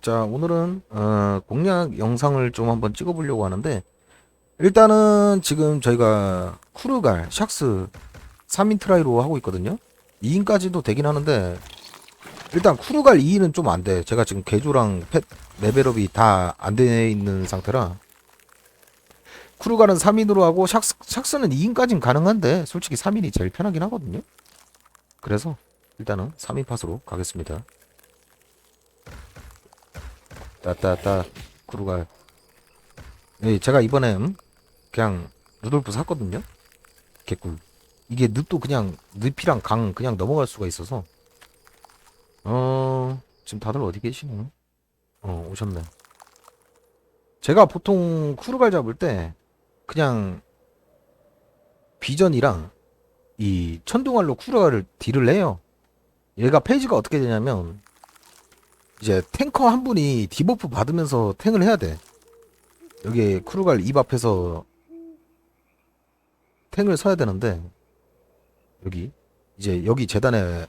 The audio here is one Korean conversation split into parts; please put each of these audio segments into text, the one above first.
자, 오늘은 어, 공략 영상을 좀 한번 찍어보려고 하는데 일단은 지금 저희가 쿠르갈, 샥스 3인 트라이로 하고 있거든요. 2인까지도 되긴 하는데 일단 쿠르갈 2인은 좀 안 돼. 제가 지금 개조랑 펫 레벨업이 다 안 돼 있는 상태라 쿠르갈은 3인으로 하고 샥스, 샥스는 2인까지는 가능한데 솔직히 3인이 제일 편하긴 하거든요. 그래서 일단은 3인 팟으로 가겠습니다. 따따따 쿠르갈. 예, 제가 이번에 음, 그냥 루돌프 샀거든요? 개꿀. 이게 늪도 그냥 늪이랑 강 그냥 넘어갈 수가 있어서. 어 지금 다들 어디 계시노? 어 오셨네. 제가 보통 쿠르갈 잡을 때 그냥 비전이랑 이 천둥알로 쿠르갈을 딜을 해요. 얘가 페이지가 어떻게 되냐면 이제 탱커 한 분이 디버프 받으면서 탱을 해야 돼. 여기 크루갈 입 앞에서 탱을 서야 되는데 여기 이제 여기 재단에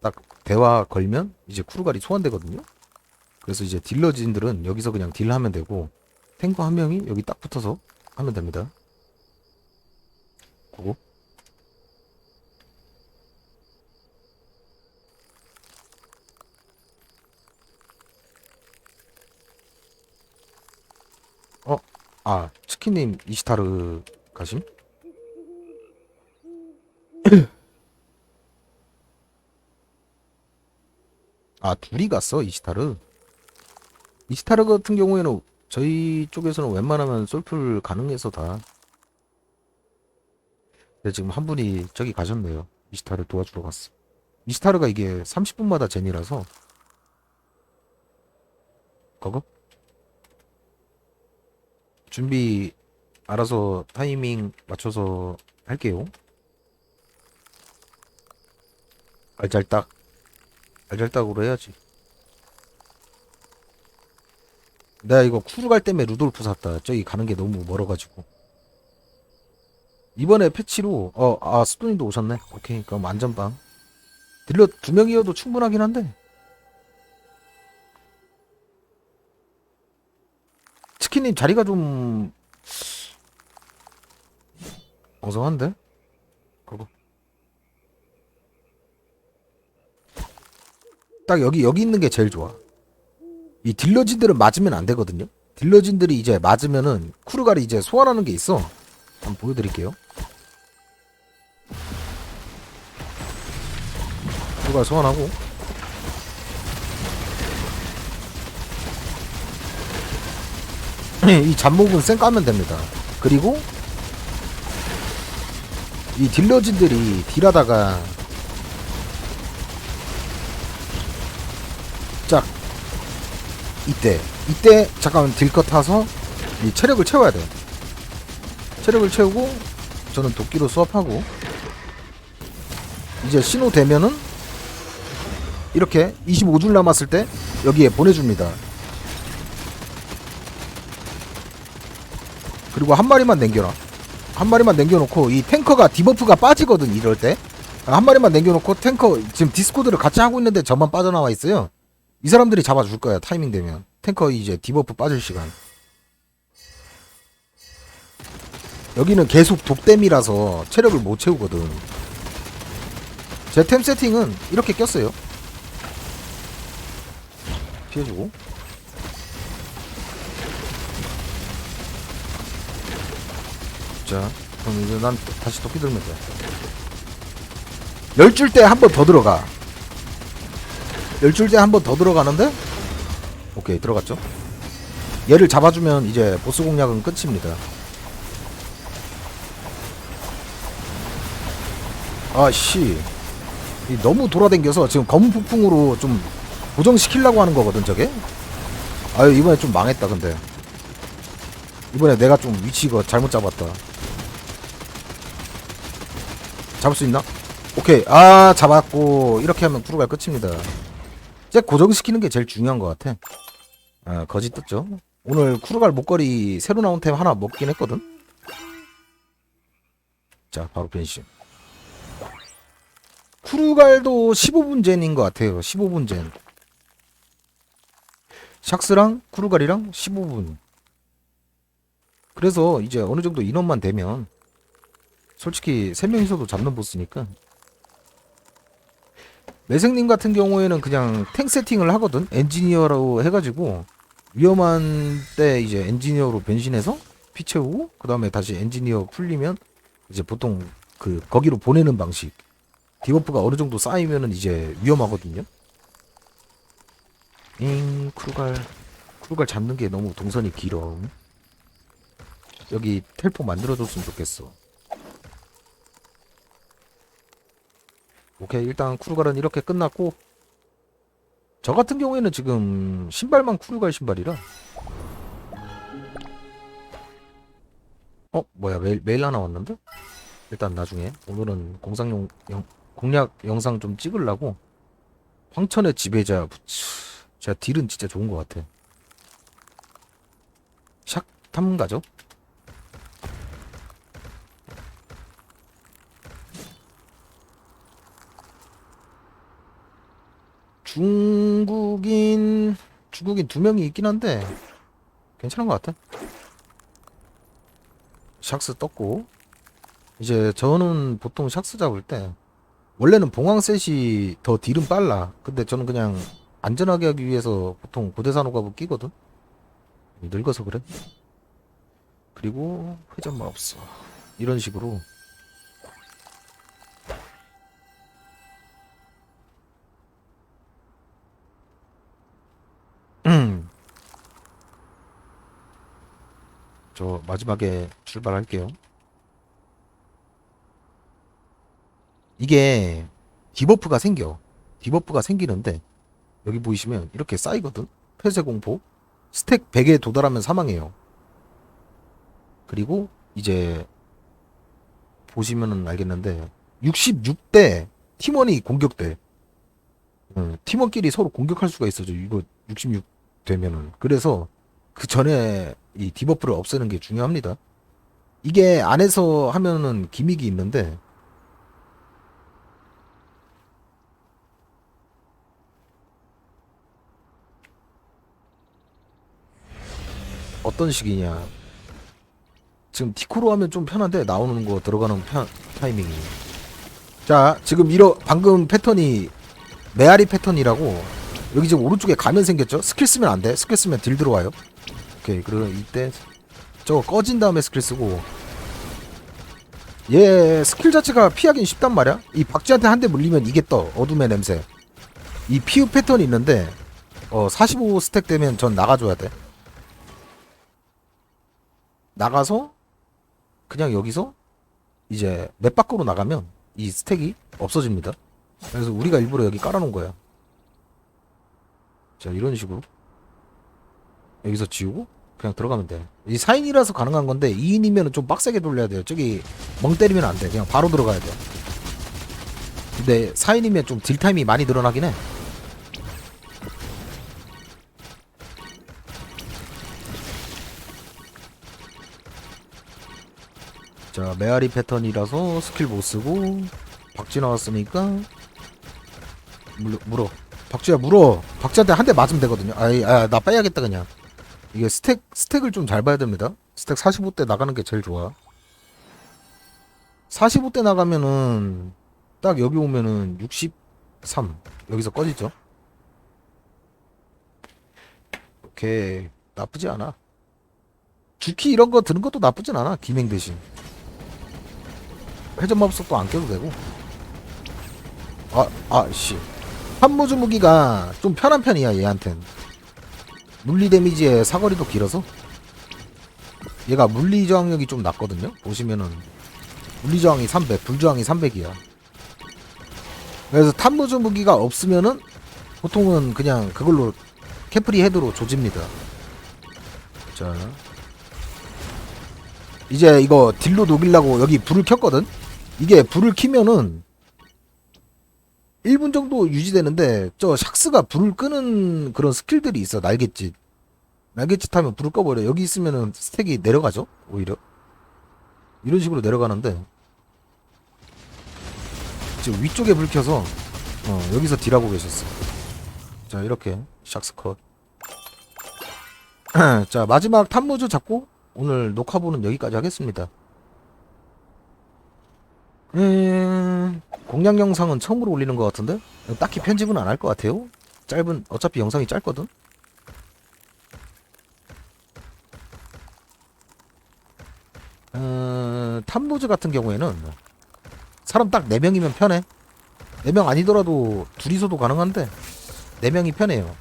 딱 대화 걸면 이제 크루갈이 소환되거든요. 그래서 이제 딜러진들은 여기서 그냥 딜하면 되고 탱커 한 명이 여기 딱 붙어서 하면 됩니다. 그거 아 치킨님 이시타르 가심? 아 둘이 갔어 이시타르? 이시타르 같은 경우에는 저희 쪽에서는 웬만하면 솔플 가능해서 다. 근데 지금 한 분이 저기 가셨네요. 이시타르 도와주러 갔어. 이시타르가 이게 30분마다 젠이라서. 거거? 준비 알아서 타이밍 맞춰서 할게요. 알잘딱 알잘딱으로 해야지. 내가 이거 쿠르 갈 때문에 루돌프 샀다. 저기 가는 게 너무 멀어가지고. 이번에 패치로 어 아 스토님도 오셨네. 오케이 그럼 안전빵. 딜러 두 명이어도 충분하긴 한데. 치킨님 자리가 좀 엉성한데? 그거 딱 여기 여기 있는 게 제일 좋아. 이 딜러진들은 맞으면 안 되거든요. 딜러진들이 이제 맞으면은 쿠르갈이 이제 소환하는 게 있어. 한번 보여드릴게요. 쿠르갈 소환하고 이 잡목은 쌩 까면 됩니다. 그리고 이 딜러진들이 딜하다가 짝 이때 이때 잠깐 딜컷 타서 이 체력을 채워야 돼. 체력을 채우고 저는 도끼로 수업하고 이제 신호 되면은 이렇게 25줄 남았을 때 여기에 보내줍니다. 그리고 한 마리만 남겨놔. 한 마리만 남겨놓고 이 탱커가 디버프가 빠지거든 이럴 때. 한 마리만 남겨놓고 탱커 지금 디스코드를 같이 하고 있는데 저만 빠져나와 있어요. 이 사람들이 잡아줄 거야 타이밍 되면. 탱커 이제 디버프 빠질 시간. 여기는 계속 독댐이라서 체력을 못 채우거든. 제 템 세팅은 이렇게 꼈어요. 피해주고. 자, 그럼 이제 난 다시 도끼 들면 돼. 열 줄 때 한 번 더 들어가. 열 줄 때 한 번 더 들어가는데? 오케이, 들어갔죠? 얘를 잡아주면 이제 보스 공략은 끝입니다. 아씨. 이 너무 돌아댕겨서 지금 검은 폭풍으로 좀 고정시키려고 하는 거거든, 저게? 아유, 이번에 좀 망했다, 근데. 이번에 내가 좀 위치 이거 잘못 잡았다. 잡을 수 있나? 오케이. 아, 잡았고. 이렇게 하면 프로가 끝입니다. 이제 고정시키는 게 제일 중요한 것 같아. 아, 거짓 떴죠? 오늘 쿠르갈 목걸이 새로 나온 템 하나 먹긴 했거든? 자, 바로 변신. 쿠르갈도 15분 젠인 것 같아요. 15분 젠. 샥스랑 쿠르갈이랑 15분. 그래서 이제 어느 정도 인원만 되면 솔직히 3명이서도 잡는 보스니까. 매생님 같은 경우에는 그냥 탱 세팅을 하거든. 엔지니어로 해가지고 위험한 때 이제 엔지니어로 변신해서 피 채우고 그 다음에 다시 엔지니어 풀리면 이제 보통 그 거기로 보내는 방식. 디버프가 어느 정도 쌓이면은 이제 위험하거든요. 잉 크루갈. 크루갈 잡는 게 너무 동선이 길어 여기 텔포 만들어줬으면 좋겠어. 오케이 일단 쿠르갈은 이렇게 끝났고 저 같은 경우에는 지금 신발만 쿠르갈 신발이라. 어 뭐야 메일, 메일 하나 왔는데? 일단 나중에 오늘은 공상용 영, 공략 영상 좀 찍으려고 황천의 지배자 부츠 제가 딜은 진짜 좋은 것 같아. 샥 탐 가죠 중국인 중국인 두 명이 있긴 한데 괜찮은 것 같아. 샥스 떴고 이제 저는 보통 샥스 잡을 때 원래는 봉황셋이 더 딜은 빨라. 근데 저는 그냥 안전하게 하기 위해서 보통 고대산호갑을 끼거든. 늙어서 그래. 그리고 회전만 없어. 이런 식으로 저 마지막에 출발할게요. 이게 디버프가 생겨. 디버프가 생기는데 여기 보이시면 이렇게 쌓이거든. 폐쇄 공포. 스택 100에 도달하면 사망해요. 그리고 이제 보시면은 알겠는데 66대 팀원이 공격돼. 음, 팀원끼리 서로 공격할 수가 있어죠. 이거 66 되면은 그래서 그 전에 이 디버프를 없애는 게 중요합니다. 이게 안에서 하면은 기믹이 있는데 어떤 식이냐 지금 디코로 하면 좀 편한데 나오는 거 들어가는 편, 타이밍이 자 지금 이러 방금 패턴이 메아리 패턴이라고 여기 지금 오른쪽에 가면 생겼죠? 스킬 쓰면 안 돼. 스킬 쓰면 딜 들어와요. 오케이. 그러면 이때 저거 꺼진 다음에 스킬 쓰고 얘 스킬 자체가 피하긴 쉽단 말이야. 이 박쥐한테 한 대 물리면 이게 떠. 어둠의 냄새. 이 피우 패턴이 있는데 어 45 스택 되면 전 나가줘야 돼. 나가서 그냥 여기서 이제 맵 밖으로 나가면 이 스택이 없어집니다. 그래서 우리가 일부러 여기 깔아놓은 거야. 자 이런 식으로 여기서 지우고 그냥 들어가면 돼. 이 4인이라서 가능한 건데 2인이면 좀 빡세게 돌려야 돼요. 저기 멍 때리면 안 돼. 그냥 바로 들어가야 돼. 근데 4인이면 좀 딜 타임이 많이 늘어나긴 해. 자 메아리 패턴이라서 스킬 못 쓰고 박쥐 나왔으니까 물어, 물어. 박쥐야 물어. 박쥐한테 한 대 맞으면 되거든요. 아이, 아, 나 빼야겠다 그냥. 이게 스택 스택을 좀 잘 봐야 됩니다. 스택 45대 나가는 게 제일 좋아. 45대 나가면은 딱 여기 오면은 63 여기서 꺼지죠. 오케이 나쁘지 않아. 주키 이런 거 드는 것도 나쁘진 않아. 기맹 대신 회전 마법석도 안 껴도 되고. 아, 아, 씨. 한무주 무기가 좀 편한 편이야 얘한텐 물리 데미지의 사거리도 길어서? 얘가 물리 저항력이 좀 낮거든요? 보시면은 물리 저항이 300 불저항이 300이야. 그래서 탐무주 무기가 없으면은 보통은 그냥 그걸로 캐프리 헤드로 조집니다. 자. 이제 이거 딜로 녹이려고 여기 불을 켰거든? 이게 불을 키면은 1분 정도 유지되는데 저 샥스가 불을 끄는 그런 스킬들이 있어. 날갯짓. 날갯짓 하면 불을 꺼버려. 여기 있으면은 스택이 내려가죠? 오히려? 이런 식으로 내려가는데 지금 위쪽에 불 켜서 어, 여기서 딜하고 계셨어 자 이렇게 샥스 컷. 자 마지막 탐무즈 잡고 오늘 녹화보는 여기까지 하겠습니다. 음, 공략 영상은 처음으로 올리는 것 같은데 딱히 편집은 안 할 것 같아요. 짧은 어차피 영상이 짧거든. 어, 탐무즈 같은 경우에는 사람 딱 4명이면 편해. 4명 아니더라도 둘이서도 가능한데 4명이 편해요.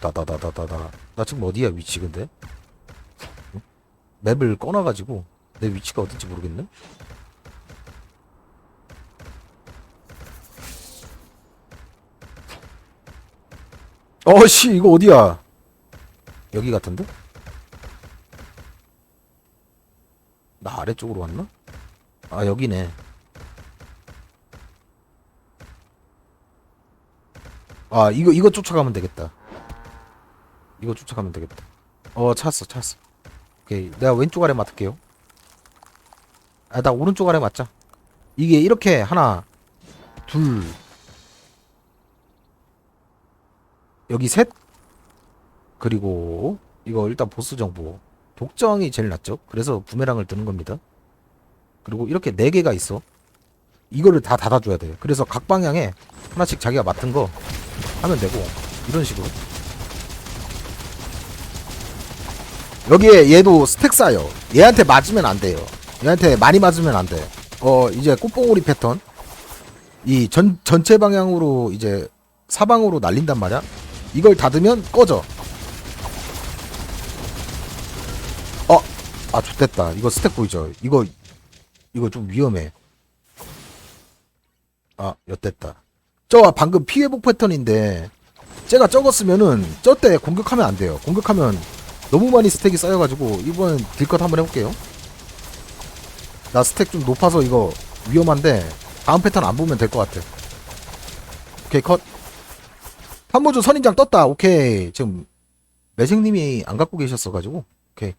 다다다다다다. 나 지금 어디야 위치 근데? 응? 맵을 꺼놔가지고 내 위치가 어딘지 모르겠네. 어씨 이거 어디야? 여기 같은데? 나 아래쪽으로 왔나? 아 여기네. 아 이거 이거 쫓아가면 되겠다. 이거 쫓아가면 되겠다. 어 찾았어 찾았어. 오케이 내가 왼쪽 아래 맡을게요. 아 나 오른쪽 아래 맞자. 이게 이렇게 하나 둘 여기 셋 그리고 이거 일단 보스 정보 독정이 제일 낫죠. 그래서 부메랑을 드는 겁니다. 그리고 이렇게 네 개가 있어. 이거를 다 닫아줘야 돼. 그래서 각 방향에 하나씩 자기가 맡은 거 하면 되고 이런 식으로. 여기에 얘도 스택 쌓여. 얘한테 맞으면 안 돼요. 얘한테 많이 맞으면 안 돼. 어 이제 꽃봉오리 패턴. 이 전 전체 방향으로 이제 사방으로 날린단 말이야. 이걸 닫으면 꺼져. 어, 아 좋됐다. 이거 스택 보이죠? 이거 이거 좀 위험해. 아, 엿됐다. 저 방금 피해복 패턴인데 제가 적었으면은 저 때 공격하면 안 돼요. 공격하면 너무 많이 스택이 쌓여가지고 이번 딜컷 한번 해볼게요. 나 스택 좀 높아서 이거 위험한데 다음 패턴 안 보면 될 것 같아. 오케이 컷. 한모조 선인장 떴다. 오케이 지금 매생님이 안 갖고 계셨어가지고 오케이.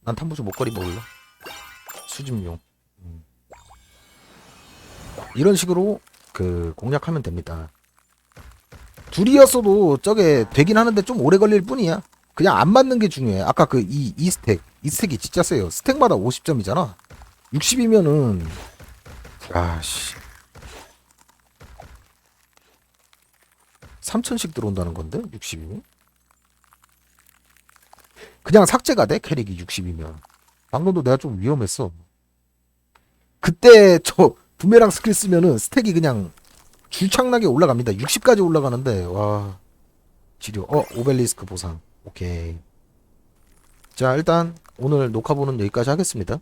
난 탐부조 목걸이 먹을래. 수집용. 음. 이런 식으로 그 공략하면 됩니다. 둘이었어도 저게 되긴 하는데 좀 오래 걸릴 뿐이야. 그냥 안 맞는 게 중요해. 아까 그 이 이 스택, 이 스택이 진짜 세요. 스택마다 50점이잖아. 60이면은 아씨 3천씩 들어온다는 건데 60이면 그냥 삭제가 돼 캐릭이 60이면 방금도 내가 좀 위험했어. 그때 저 부메랑 스킬 쓰면은 스택이 그냥 줄창나게 올라갑니다. 60까지 올라가는데 와 지려. 어 오벨리스크 보상. 오케이. 자 일단 오늘 녹화 보는 여기까지 하겠습니다.